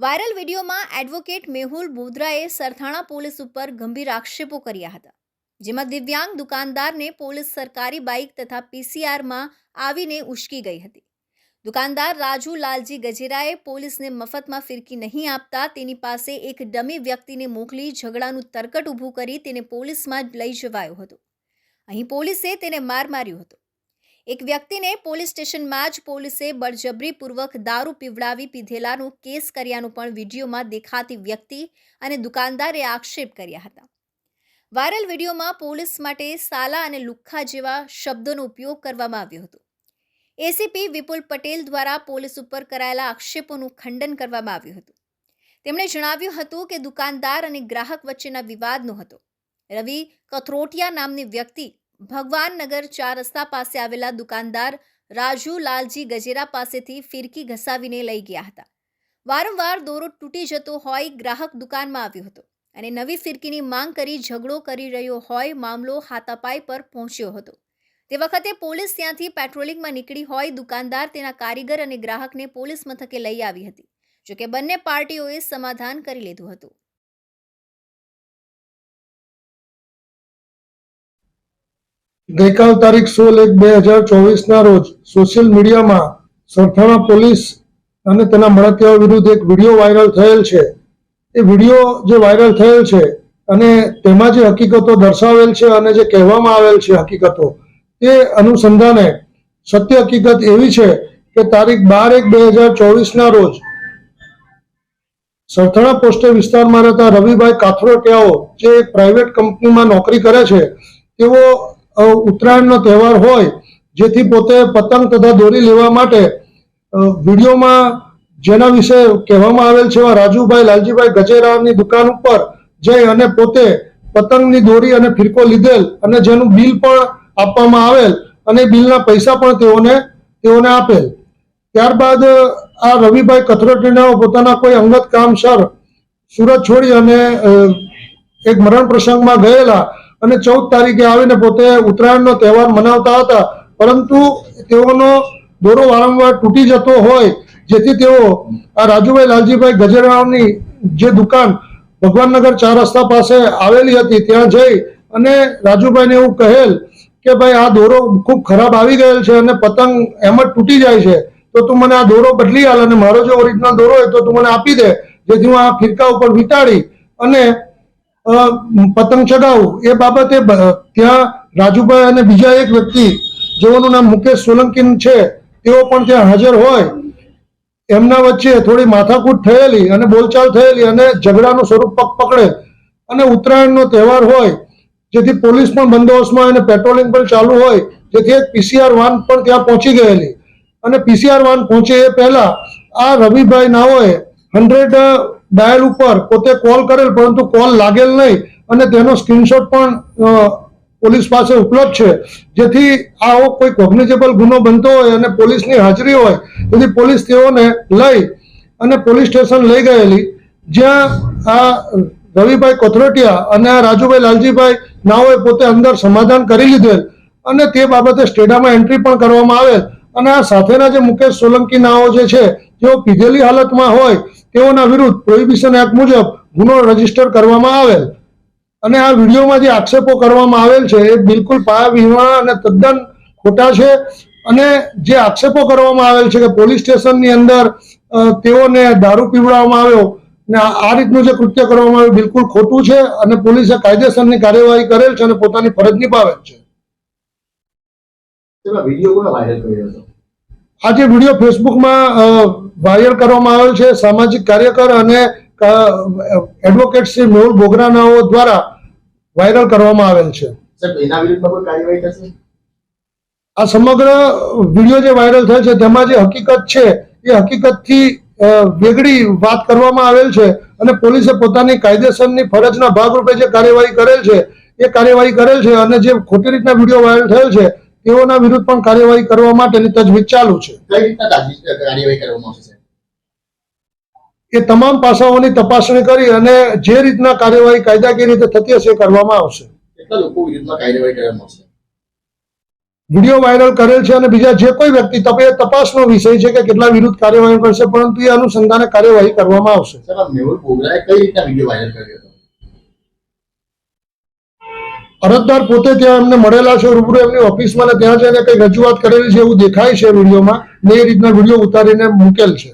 Viral વિડીયોમાં advocate Mehul બોધરાએ Sarthana police ઉપર ગંભીર આક્ષેપો કર્યા હતા, જેમાં દિવ્યાંગ દુકાનદારને પોલીસ સરકારી બાઇક તથા પીસીઆરમાં આવીને ઉશ્કી ગઈ હતી. દુકાનદાર રાજુ લાલજી ગજેરાએ પોલીસને મફતમાં ફિરકી નહીં આપતા તેની પાસે એક ડમી વ્યક્તિને મોકલી ઝઘડાનું તરકટ ઊભું કરી તેને પોલીસમાં લઈ જવાયો હતો. અહીં પોલીસે તેને માર માર્યો હતો. એક વ્યક્તિને પોલીસ સ્ટેશનમાં જ પોલીસે બળજબરીપૂર્વક દારૂ પીવડાવી પીધેલાનો કેસ કર્યાનું પણ વિડીયોમાં દેખાતી વ્યક્તિ અને દુકાનદારે આક્ષેપ કર્યા હતા. વાયરલ વિડીયોમાં પોલીસ માટે સાલા અને લુખ્ખા જેવા શબ્દોનો ઉપયોગ કરવામાં આવ્યો હતો. એસીપી વિપુલ પટેલ દ્વારા પોલીસ ઉપર કરાયેલા આક્ષેપોનું ખંડન કરવામાં આવ્યું હતું. તેમણે જણાવ્યું હતું કે દુકાનદાર અને ગ્રાહક વચ્ચેના વિવાદનો હતો. રવિ કથરોટિયા નામની વ્યક્તિ ભગવાનનગર ચાર રસ્તા પાસે આવેલા દુકાનદાર રાજુ લાલજી ગજેરા પાસેથી ફિરકી ઘસાવીને લઈ ગયા હતા. વારંવાર દોરો તૂટી જતો હોય ગ્રાહક દુકાનમાં આવ્યો હતો અને નવી ફિરકીની માંગ કરી ઝઘડો કરી રહ્યો હોય મામલો હાથાપાઈ પર પહોંચ્યો હતો. તે વખતે પોલીસ ત્યાંથી પેટ્રોલિંગમાં નીકળી હોય દુકાનદાર તેના કારીગર અને ગ્રાહકને પોલીસ મથકે લઈ આવી હતી, જોકે બંને પાર્ટીઓએ સમાધાન કરી લીધું હતું. ગઈકાલ તારીખ સોળ એક બે હજાર ચોવીસના રોજ સોશિયલ મીડિયામાં સરથાણા પોલીસ અને તેના મળતિયાઓ વિરુદ્ધ એક વીડિયો વાયરલ થયેલ છે. એ વીડિયો જે વાયરલ થયેલ છે અને તેમાં જે હકીકતો દર્શાવેલ છે અને જે કહેવામાં આવેલ છે હકીકતો, એ અનુસંધાને સત્ય હકીકત એવી છે કે તારીખ બાર એક બે હજાર ચોવીસના રોજ સરથાણા પોસ્ટે વિસ્તારમાં રહેતા રવિભાઈ કાથરોટિયાઓ, જે એક પ્રાઇવેટ કંપનીમાં નોકરી કરે છે, તેઓ ઉત્તરાયણનો તહેવાર હોય, જેથી પોતે પતંગ તથા દોરી લેવા માટે વિડીયોમાં જેના વિશે કહેવામાં આવેલ છે રાજુભાઈ, લાલજીભાઈ ગજેરાની દુકાન ઉપર જઈ અને પોતે પતંગની દોરી અને ફિરકો લીધેલ અને જેનું બિલ પણ આપવામાં આવેલ અને બિલના પૈસા પણ તેઓને તેઓને આપેલ. ત્યારબાદ આ રવિભાઈ કથરોટીના પોતાના કોઈ અંગત કામસર સુરત છોડી અને એક મરણ પ્રસંગમાં ગયેલા અને ચૌદ તારીખે આવીને પોતે ઉત્તરાયણનો તહેવાર મનાવતા હતા. પરંતુ તેઓનો દોરો વારંવાર તૂટી જતો હોય, જેથી તેઓ આ રાજુભાઈ લાલજીભાઈ ગજેરાવની જે દુકાન ભગવાનનગર ચાર રસ્તા પાસે આવેલી હતી, ત્યાં જઈ અને રાજુભાઈને એવું કહેલ કે ભાઈ, આ દોરો ખૂબ ખરાબ આવી ગયેલ છે અને પતંગ એમ જ તૂટી જાય છે. તો તું મને આ દોરો બદલી આલ અને મારો જે ઓરિજિનલ દોરો હોય તો તું મને આપી દે. જેથી હું આ ફિરકા ઉપર વીંટાળી અને પતંગ ચગાવવું એ બાબતે ત્યાં રાજુભાઈ અને બીજા એક વ્યક્તિ, જેઓનું નામ મુકેશ સોલંકી છે, તેઓ પણ ત્યાં હાજર હોય. એમના વચ્ચે થોડી માથાકૂટ થયેલી અને બોલચાલ થયેલી અને ઝઘડાનું સ્વરૂપ પગ પકડે. અને ઉત્તરાયણનો તહેવાર હોય, જેથી પોલીસ પણ બંદોબસ્તમાં અને પેટ્રોલિંગ પણ ચાલુ હોય, જેથી એક પીસીઆર વાન પણ ત્યાં પહોંચી ગયેલી. અને પીસીઆર વાન પહોંચે એ પહેલા આ રવિભાઈ નાઓએ હંડ્રેડ ડાયલ ઉપર પોતે કોલ કરેલ, પરંતુ કોલ લાગેલ નહીં. અને તેનો સ્ક્રીનશોટ પણ પોલીસ પાસે ઉપલબ્ધ છે. જેથી આવો કોઈ કોગ્નિઝેબલ ગુનો બનતો હોય અને પોલીસની હાજરી હોય, તેથી પોલીસ તેઓને લઈ અને પોલીસ સ્ટેશન લઈ ગયેલી. જ્યાં આ રવિભાઈ કોથરોટિયા અને આ રાજુભાઈ લાલજીભાઈ નાઓએ પોતે અંદર સમાધાન કરી લીધેલ. અને તે બાબતે સ્ટેડામાં એન્ટ્રી પણ કરવામાં આવેલ. અને આ સાથેના જે મુકેશ સોલંકી નાઓ જે છે જેઓ પીધેલી હાલતમાં હોય તેઓના વિરુદ્ધ પ્રોહિબિશન એક્ટ મુજબ ગુનો રજિસ્ટર કરવામાં આવેલ. અને આ વિડીયોમાં જે આક્ષેપો કરવામાં આવેલ છે એ બિલકુલ પાયા વિહોણા અને તદ્દન ખોટા છે. અને જે આક્ષેપો કરવામાં આવેલ છે કે પોલીસ સ્ટેશનની અંદર તેઓને દારૂ પીવડાવવામાં આવ્યો ને આ રીતનું જે કૃત્ય કરવામાં આવ્યું બિલકુલ ખોટું છે અને પોલીસે કાયદેસરની કાર્યવાહી કરેલ છે અને પોતાની ફરજ નિભાવેલ છે. આ જે વીડિયો ફેસબુકમાં અ, વાયરલ કરવામાં આવેલ છે. સામાજિક કાર્યકર અને એડવોકેટ શ્રી મેહુલ બોગરાનાઓ દ્વારા વાયરલ કરવામાં આવેલ છે. આ સમગ્ર વીડિયો જે વાયરલ થયો છે તેમાં જે હકીકત છે એ હકીકતથી વેગળી વાત કરવામાં આવેલ છે અને પોલીસે પોતાની કાયદેસરની ફરજના ભાગરૂપે જે કાર્યવાહી કરેલ છે એ કાર્યવાહી કરેલ છે અને જે ખોટી રીતના વીડિયો વાયરલ થયેલ છે તેઓના વિરુદ્ધ પણ કાર્યવાહી કરવા માટેની તજવીજ ચાલુ છે. કઈ રીતના કાર્યવાહી કરવામાં આવશે એ તમામ પાસાઓની તપાસણી કરી અને જે રીતના કાર્યવાહી કાયદાકીય રીતે થતી હશે કરવામાં આવશે. વીડિયો વાયરલ કરેલ છે અને બીજા જે કોઈ વ્યક્તિ તપે તપાસનો વિષય છે કે કેટલા વિરુદ્ધ કાર્યવાહી કરશે પરંતુ એ અનુસંધાને કાર્યવાહી કરવામાં આવશે. કઈ રીતના વીડિયો વાયરલ કર્યો હતો અરજદાર પોતે ત્યાં એમને મળેલા છે, રૂબરૂ એમની ઓફિસમાં ને ત્યાં જઈને કઈ રજૂઆત કરેલી છે એવું દેખાય છે વિડીયોમાં? ને એ રીતના વીડિયો ઉતારીને મૂકેલ છે.